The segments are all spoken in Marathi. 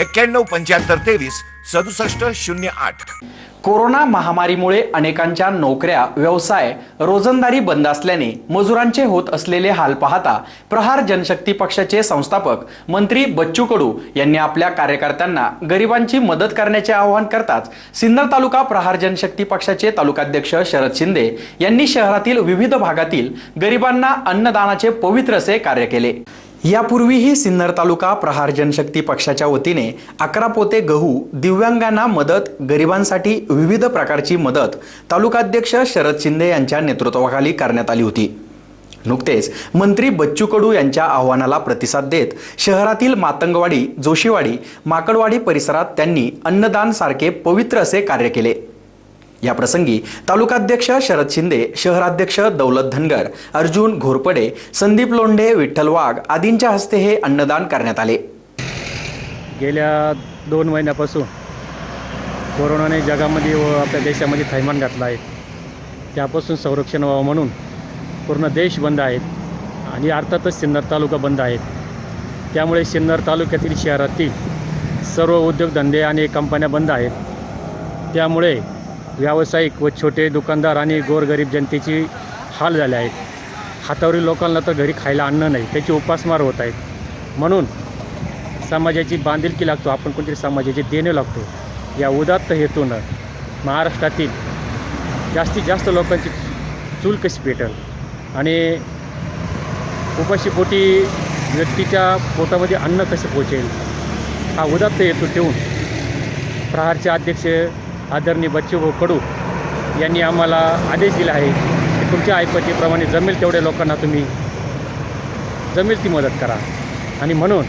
एक्क्याण्णव पंच्याहत्तर तेवीस सदुसष्ट शून्य आठ. कोरोना महामारीमुळे अनेकांच्या नोकऱ्या व्यवसाय रोजंदारी बंद असल्याने मजुरांचे होत असलेले हाल पाहता प्रहार जनशक्ती पक्षाचे संस्थापक मंत्री बच्चू कडू यांनी आपल्या कार्यकर्त्यांना गरिबांची मदत करण्याचे आवाहन करताच सिन्नर तालुका प्रहार जनशक्ती पक्षाचे तालुकाध्यक्ष शरद शिंदे यांनी शहरातील विविध भागातील गरिबांना अन्नदानाचे पवित्र असे कार्य केले. यापूर्वीही सिन्नर तालुका प्रहार जनशक्ती पक्षाच्या वतीने अकरा पोते गहू दिव्यांगांना मदत गरिबांसाठी विविध प्रकारची मदत तालुकाध्यक्ष शरद शिंदे यांच्या नेतृत्वाखाली करण्यात आली होती. नुकतेच मंत्री बच्चू कडू यांच्या आव्हानाला प्रतिसाद देत शहरातील मातंगवाडी जोशीवाडी माकडवाडी परिसरात त्यांनी अन्नदान सारखे पवित्र असे कार्य केले. या प्रसंगी तालुकाध्यक्ष शरद शिंदे शहराध्यक्ष दौलत धनगर अर्जुन घोरपडे संदीप लोंढे विठ्ठल वाघ आदींच्या हस्ते हे अन्नदान करण्यात आले. गेल्या दोन महिन्यापासून कोरोनाने जगामध्ये व आपल्या देशामध्ये थैमान घातला आहे. त्यापासून संरक्षण व्हावं म्हणून पूर्ण देश बंद आहेत आणि अर्थातच सिन्नर तालुका बंद आहेत त्यामुळे सिन्नर तालुक्यातील शहरातील सर्व उद्योगधंदे आणि कंपन्या बंद आहेत. त्यामुळे व्यावसायिक व छोटे दुकानदार आणि गोरगरीब जनतेची हाल झाले आहेत. हातावरील लोकांना तर घरी खायला अन्न नाही त्याची उपासमार होत आहेत. म्हणून समाजाची बांधिलकी लागतो आपण कोणतरी समाजाचे देणे लागतो. या उदात्त हेतूनं महाराष्ट्रातील जास्तीत जास्त लोकांची चूल कशी पेटल? आणि उपाशीपोटी व्यक्तीच्या पोटामध्ये अन्न कसं पोचेल? हा उदात्त हेतू ठेवून प्रहारचे अध्यक्ष आदरणीय बच्चूभाऊ कडू यांनी आम्हाला आदेश दिला आहे की तुमच्या ऐपतीप्रमाणे जमेल तेवढ्या लोकांना तुम्ही जमेल ती मदत करा. आणि म्हणून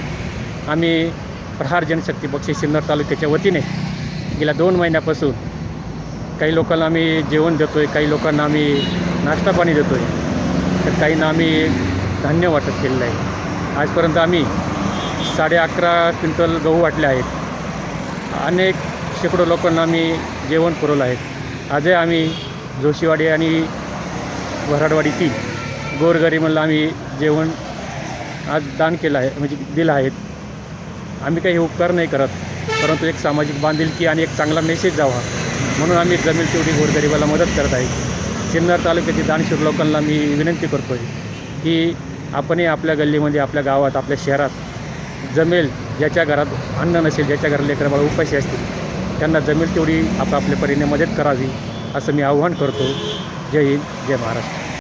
आम्ही प्रहार जनशक्ती पक्ष सिन्नर तालुक्याच्या वतीने गेल्या दोन महिन्यापासून काही लोकांना आम्ही जेवण देतो आहे काही लोकांना आम्ही नाश्ता पाणी देतो आहे तर काहींना आम्ही धान्य वाटप केलेलं आहे. आजपर्यंत आम्ही साडे अकरा क्विंटल गहू वाटले आहेत. अनेक शेकडो लोकांना आम्ही जेवण पुरवलं आहे. आजही आम्ही जोशीवाडी आणि वराडवाडीतील गोरगरीबांना आम्ही जेवण आज दान केलं आहे म्हणजे दिलं आहेत आम्ही काही उपकार नाही करत परंतु एक सामाजिक बांधिलकी आणि एक चांगला मेसेज जावा म्हणून आम्ही जमेल तेवढी गोरगरिबाला मदत करत आहे. सिन्नर तालुक्यातील दानशूर लोकांना मी विनंती करतो आहे की आपणही आपल्या गल्लीमध्ये आपल्या गावात आपल्या शहरात जमेल ज्याच्या घरात अन्न नसेल ज्याच्या घरात लेकरबाळ उपाशी असतील त्यांना जमेल तेवढी आपापल्या परीने मदत करावी असं मी आव्हान करतो. जय हिंद जय महाराष्ट्र.